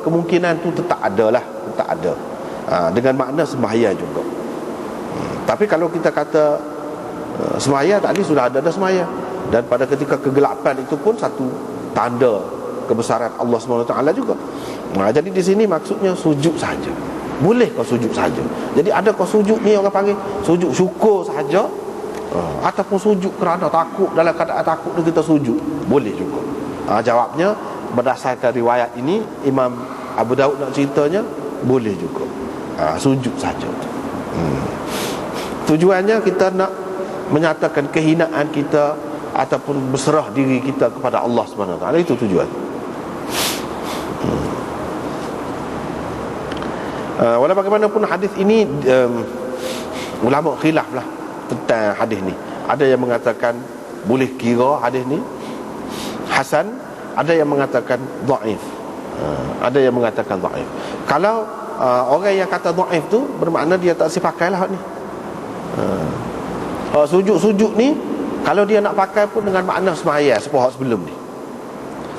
kemungkinan tu tetap ada lah tetap ada. Ha, dengan makna sembahyang juga. Hmm. tapi kalau kita kata uh, sembahyang tadi sudah ada dah sembahyang. Dan pada ketika kegelapan itu pun satu tanda kebesaran Allah SWT juga. Ha, jadi di sini maksudnya sujud saja. Boleh kau sujud saja. Jadi ada kau sujud ni orang panggil sujud syukur saja uh, ataupun sujud kerana takut dalam keadaan takut kita sujud boleh juga. Uh, jawabnya berdasarkan riwayat ini Imam Abu Daud nak ceritanya boleh juga. Uh, sujud saja. Hmm. tujuannya kita nak menyatakan kehinaan kita ataupun berserah diri kita kepada Allah Taala. Itu tujuan. Hmm. uh, walau bagaimanapun hadis ini um, ulama khilaf lah tentang hadis ni. Ada yang mengatakan boleh kira hadis ni hasan ada yang mengatakan dhaif. Uh, ada yang mengatakan dhaif. Kalau uh, orang yang kata dhaif tu bermakna dia tak sipakai lah ni. Uh, uh, sujud-sujud ni kalau dia nak pakai pun dengan makna semaya sepohak sebelum ni.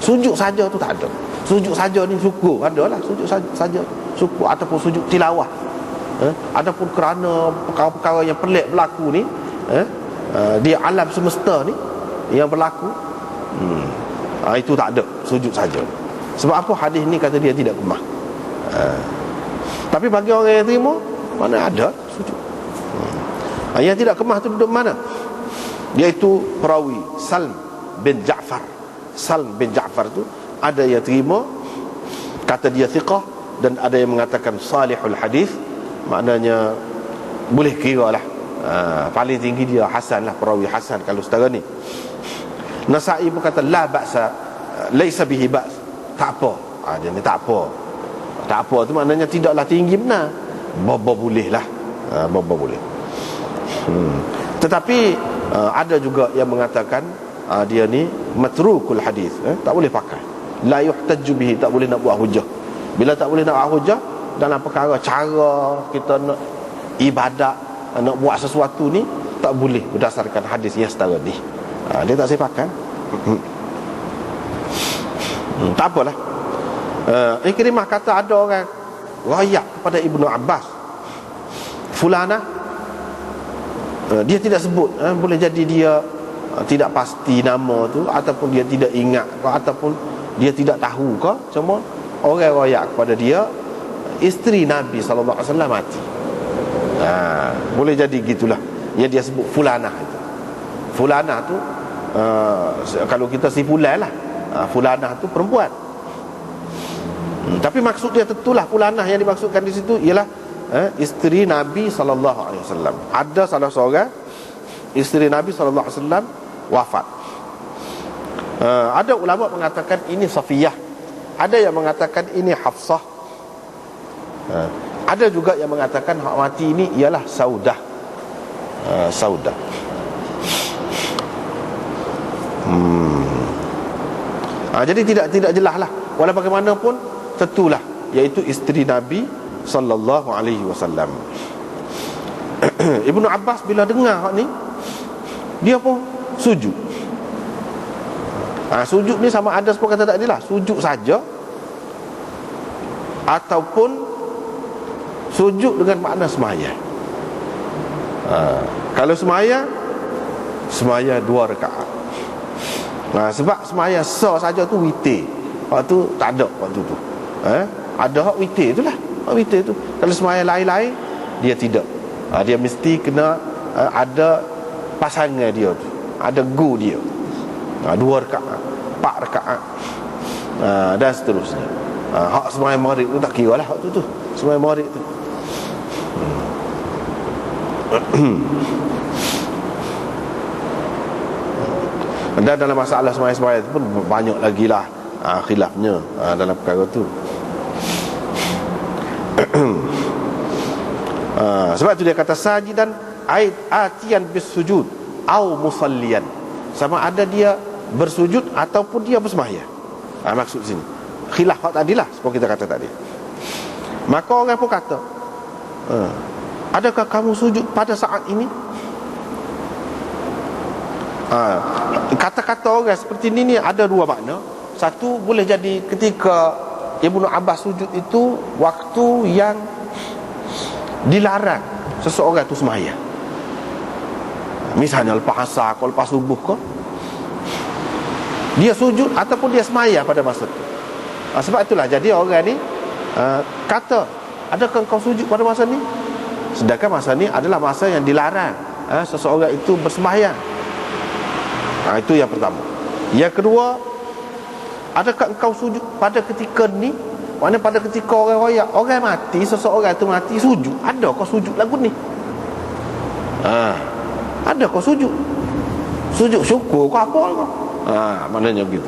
Sujud saja tu tak ada. Sujud saja ni syukur ada lah. Sujud saja syukur. Ataupun sujud tilawah. Eh? ataupun kerana perkara-perkara yang pelik berlaku ni eh? uh, di alam semesta ni yang berlaku. Hmm. Uh, itu tak ada. Sujud saja. Sebab apa? Hadis ni kata dia tidak kemah. Uh. tapi bagi orang yang terima mana ada sujud. Uh, yang tidak kemah tu duduk mana? Iaitu perawi Salm bin Ja'far. Salm bin Ja'far tu ada yang terima kata dia thiqah dan ada yang mengatakan salihul hadis. Maknanya boleh kira lah. Uh, paling tinggi dia Hasan lah perawi Hasan kalau setara ni Nasai pun kata la ba'sa laisa bihi ba's tak apa. Ha, dia ni tak apa. Tak apa tu maknanya tidaklah tinggi benar. Bobo boleh lah. Ha, bobo boleh. Hmm. tetapi uh, ada juga yang mengatakan uh, dia ni matrukul hadis eh? tak boleh pakai. La yuhtaju bihi tak boleh nak buat hujah. Bila tak boleh nak buat hujah dalam perkara cara kita nak ibadat nak buat sesuatu ni tak boleh berdasarkan hadis yang setara ni. Ha, dia tak saya pakai hmm. tak apalah. Uh, Ikrimah kata ada orang rayak kepada Ibnu Abbas. Fulana uh, dia tidak sebut uh, boleh jadi dia uh, tidak pasti nama tu ataupun dia tidak ingat ataupun dia tidak tahu ke. Cuma orang rayak kepada dia isteri Nabi SAW mati. Ha, boleh jadi gitulah yang dia sebut fulanah itu. Fulanah tu uh, kalau kita si fulan lah uh, fulanah tu perempuan hmm, tapi maksud dia tentulah fulanah yang dimaksudkan di situ ialah uh, isteri Nabi SAW ada salah seorang isteri Nabi SAW wafat uh, ada ulama mengatakan ini Safiyah ada yang mengatakan ini Hafsah Ha. Ada juga yang mengatakan hak mati ini ialah saudah. Ha, saudah. Hmm. Ha, jadi tidak tidak jelas lah. Walau bagaimanapun tentulah iaitu isteri Nabi sallallahu alaihi wasallam. Ibnu Abbas bila dengar hak ni dia pun sujud. Ha, sujud ni sama ada seperti kata tadi lah Sujud saja Ataupun sujud dengan makna semaya ha, kalau semaya semaya dua rekaat ha, sebab semaya sah saja tu witir. Waktu tak ada waktu tu. Ha, ada hak witir itulah hak witir tu. Kalau semaya lain-lain dia tidak. Ha, dia mesti kena ha, ada pasangan dia tu. Ada gu dia. Ha, dua rekaat empat rekaat ha, dan seterusnya. Ha, hak semaya maghrib tu tak kira lah hak tu. Semaya maghrib tu dan dalam masalah semaya-semaya itu pun banyak lagi lah. Ha, khilafnya. Ha, dalam perkara tu. Ha, sebab tu dia kata sajidan ait atian bis sujud au musallian sama ada dia bersujud ataupun dia bersemaya ha, maksud sini. Khilaf tadi lah seperti kita kata tadi. Maka orang pun kata ha, Adakah kamu sujud pada saat ini? Ha, kata-kata orang seperti ini ni ada dua makna. Satu boleh jadi ketika Ibnu Abbas sujud itu waktu yang dilarang seseorang itu semaya. Misalnya lepas asar atau lepas subuh kau dia sujud ataupun dia semaya pada masa itu. Ha, sebab itulah jadi orang ni uh, kata adakah kau sujud pada masa ni? Sedangkan masa ni adalah masa yang dilarang uh, seseorang itu bersembahyang. Ha, itu yang pertama. Yang kedua, adakah engkau sujud pada ketika ni? Mana pada ketika orang royak, orang mati, seseorang itu mati sujud. Ada kau sujud lagu ni? Ha, ada kau sujud? Sujud syukur kau apa kau? Ha, maknanya begitu.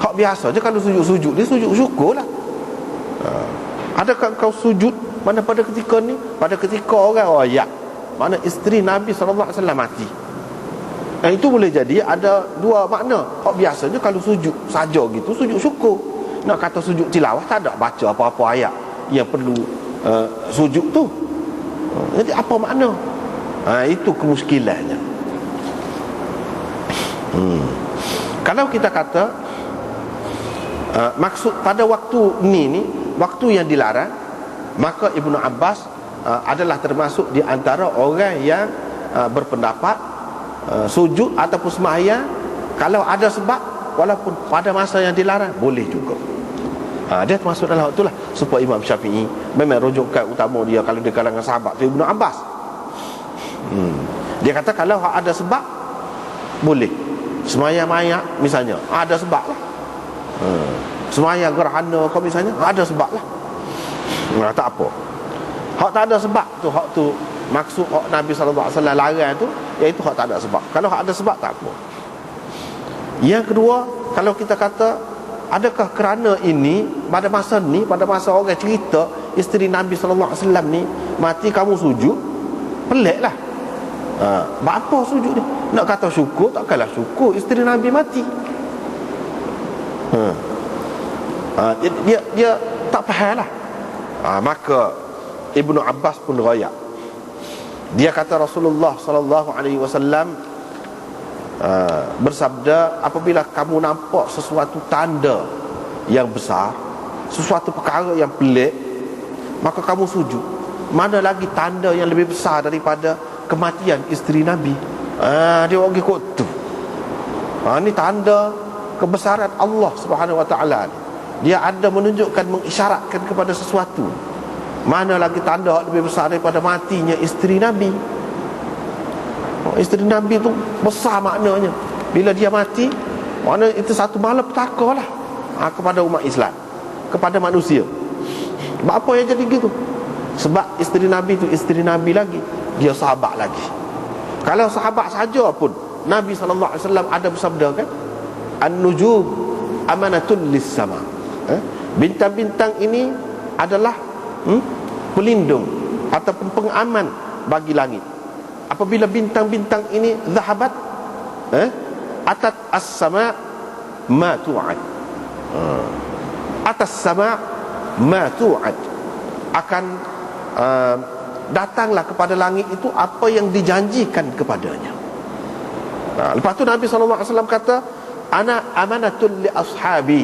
Hak biasa je kalau sujud-sujud dia sujud syukur lah. Ha. Adakah kau sujud mana pada ketika ni? Pada ketika orang royak. Mana isteri Nabi SAW mati. Dan itu boleh jadi ada dua makna. Hak biasanya kalau sujud saja gitu, sujud syukur. Nak kata sujud tilawah tak ada baca apa-apa ayat yang perlu uh, sujud tu. Jadi apa makna? Ha, itu kemuskilannya. Hmm. Kalau kita kata uh, maksud pada waktu ni ni waktu yang dilarang maka Ibnu Abbas uh, adalah termasuk di antara orang yang uh, berpendapat uh, sujud ataupun sembahyang kalau ada sebab walaupun pada masa yang dilarang boleh juga. Ha, dia termasuk dalam waktu lah supaya Imam Syafi'i memang rujukan utama dia kalau dia kalangan sahabat tu Ibnu Abbas. Hmm. Dia kata kalau ada sebab boleh Semayang mayak misalnya Ada sebab lah hmm. Semayang gerhana kau misalnya Ada sebab lah nah, Tak apa Hak tak ada sebab tu Hak tu Maksud hak Nabi SAW larang tu Iaitu hak tak ada sebab Kalau hak ada sebab tak apa Yang kedua Kalau kita kata Adakah kerana ini Pada masa ni Pada masa orang cerita Isteri Nabi SAW ni Mati kamu sujud Pelik lah ha, Apa sujud ni nak kata syukur takkanlah syukur isteri Nabi mati. Ha. Ha, dia, dia dia tak fahamlah. Ha, maka Ibnu Abbas pun royak. Dia kata Rasulullah sallallahu alaihi wasallam ha, bersabda apabila kamu nampak sesuatu tanda yang besar, sesuatu perkara yang pelik, maka kamu sujud. Mana lagi tanda yang lebih besar daripada kematian isteri Nabi? Ah, dia orang ikut tu. Ah, ni tanda kebesaran Allah Subhanahu Wa Taala. Dia ada menunjukkan mengisyaratkan kepada sesuatu. Mana lagi tanda lebih besar daripada matinya isteri Nabi. Oh, isteri Nabi tu besar maknanya. Bila dia mati, mana itu satu malapetaka lah ha, kepada umat Islam, kepada manusia. Sebab apa yang jadi gitu? Sebab isteri Nabi tu isteri Nabi lagi, dia sahabat lagi. Kalau sahabat saja pun Nabi SAW ada bersabda kan An-nujub amanatun lis-sama eh? Bintang-bintang ini adalah hmm, pelindung Ataupun pengaman bagi langit Apabila bintang-bintang ini zahabat eh? Atat as-sama ma tu'ad uh. Atas sama ma tu'ad Akan uh, datanglah kepada langit itu apa yang dijanjikan kepadanya. Nah, lepas tu Nabi SAW kata, Ana amanatul li ashabi.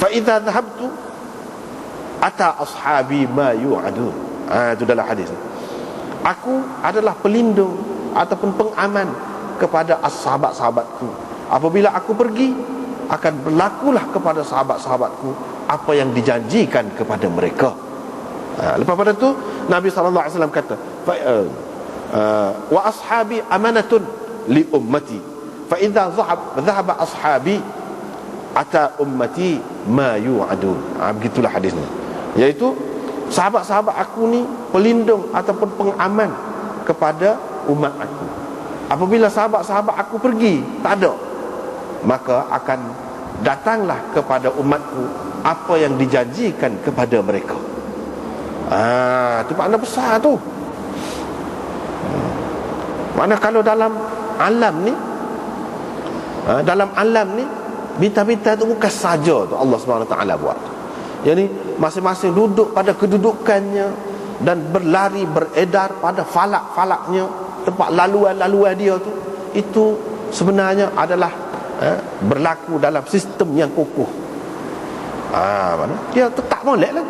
Fa idza dhahabtu ata ashabi ma yu'adun. Ah itu dalam hadis. Aku adalah pelindung ataupun pengaman kepada sahabat-sahabatku. Apabila aku pergi, akan berlakulah kepada sahabat-sahabatku apa yang dijanjikan kepada mereka. Ha, lepas pada tu Nabi SAW kata uh, uh, wa ashabi amanatun li ummati fa idza dhahab dhahaba ashabi ata ummati ma yu'adu ha, begitulah hadisnya iaitu sahabat-sahabat aku ni pelindung ataupun pengaman kepada umat aku apabila sahabat-sahabat aku pergi tak ada maka akan datanglah kepada umatku apa yang dijanjikan kepada mereka Ah, tu makna besar tu. Mana kalau dalam alam ni ha, dalam alam ni bintang-bintang tu bukan saja tu Allah Subhanahu taala buat. Yani masing-masing duduk pada kedudukannya dan berlari beredar pada falak-falaknya tempat laluan-laluan dia tu itu sebenarnya adalah eh, berlaku dalam sistem yang kukuh Ah, mana? Dia tetap molek lah.